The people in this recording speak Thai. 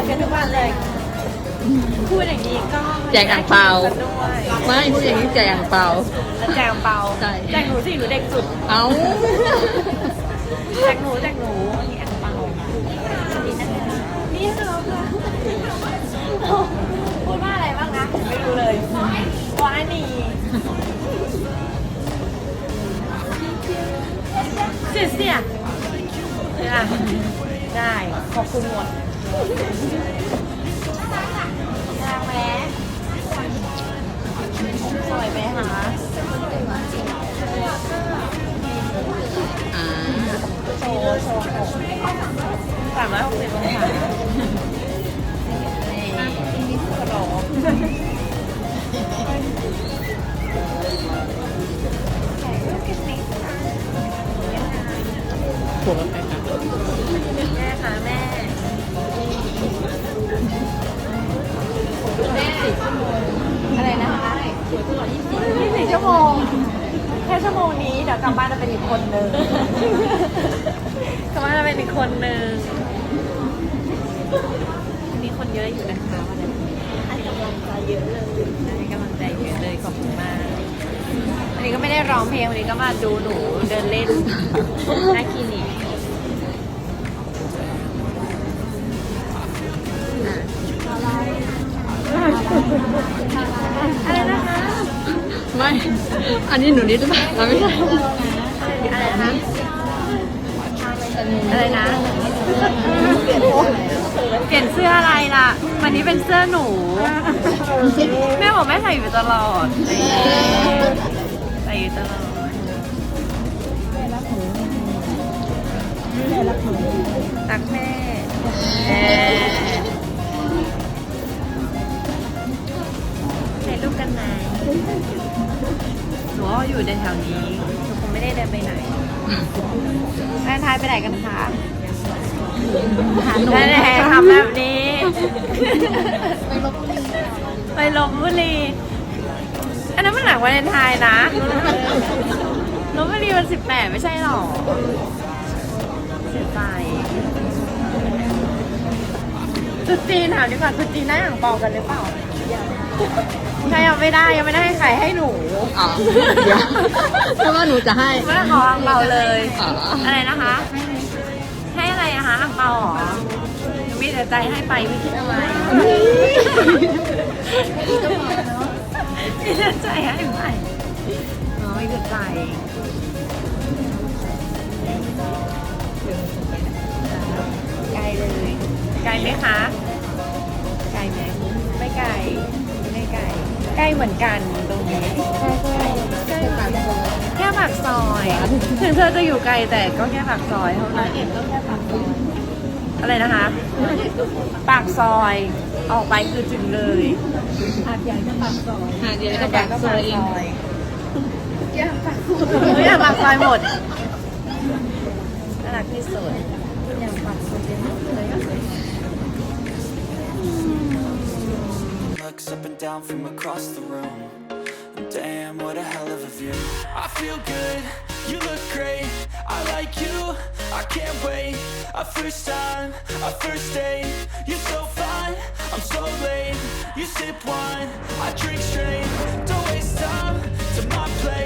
นะคะจะเป็นทุกวันเลย พูดอย่างนี้ก็แจกอ่างเปา ไม่ได้ด้วยไม่พูดอย่างนี้แจกอ่างเปาแล้วแจกอ่างเปาใช่ แจกหนูสิหนูเด็กสุด เอาแจกหนูแจกหนูอันนี้อ่างเปานี่นะคะนี่เราค่ะพูดว่าอะไรบ้างนะไม่รู้เลยว้านี่เสียเสียได้ได้ ขอบคุณหมดน่ารักไหม สวยไหมคะอ่าโชว์โชว์สามร้อยหกสิบองศานี่กระโดดหัวมันไปค่ะแม่ค่ะแม่ วโมงนี้เดี๋ยวกลับบ้านจะเป็นอีกคนนึง กลับบ้านจะเป็นอีกคนนึงวันนี้คนเยอะอยู่นะคะวันนี้ให้กำลังใจเยอะเลยให้กำลังใจเยอะเลยขอบคุณมากวันนี้ก็ไม่ได้ร้องเพลงวันนี้ก็มาดูหนูเดินเล่นหน้าคลินิกอะไรนะคะ ไม่ อันนี้หนูนิดหรือเปล่าเราไม่ใช่อะไรนะอะไรนะ เปลี่ยนเสื้ออะไรล่ะ วันนี้เป็นเสื้อหนู แม่บอกแม่ใส่อยู่ตลอด ใส่อยู่ตลอดรักแม่ ว่าอยู่ในแถวนี้หนูคงไม่ได้เดินไปไหนแม่ทายไปไหนกันคะแม่แห่ทำแบบนี้ ไปลบบุรี อันนั้นมันหนังวาเลนไทน์นะลบบุรีมันสิบแปดไม่ใช่หรอเสียใจจุดจีนถามดีกว่าจุดจีนได้อ่างเปากันหรือเปล่า ใครยังไม่ได้ยังไม่ได้ให้ใครให้หนูอ๋อเดี๋ยวเพราะว่าหนูจะให้ไม่ได้ขออ่างเปาเลย อ๋ออะไรนะคะ ให้อะไรอะคะอ่างเปาเหรอหนูมีแต่ใจให้ไปไม่คิดอะไรมีแต่ใจให้ไปอ๋อไม่แต่ใจไกลเลยไกลไหมคะ เหมือนกันตรงนี้ใกล้แค่ปากซอยถึงเธอจะอยู่ไกลแต่ก็แค่ปากซอยเท่านั้นเอ็ดก็แค่ปากซอยอะไรนะคะ ปากซอยออกไปคือถึงเลยหาดใหญ่ก็ปากซอยหาเดี๋ยวจะปากซอยเองแก้ปากซอยไม่อยากปากซอยหมดน่ารักที่สุด Looks up and down from across the room. Damn, what a hell of a view. I feel good, you look great. I like you, I can't wait. A first time, a first date. You're so fine, I'm so late. You sip wine, I drink straight. Don't waste time to my place.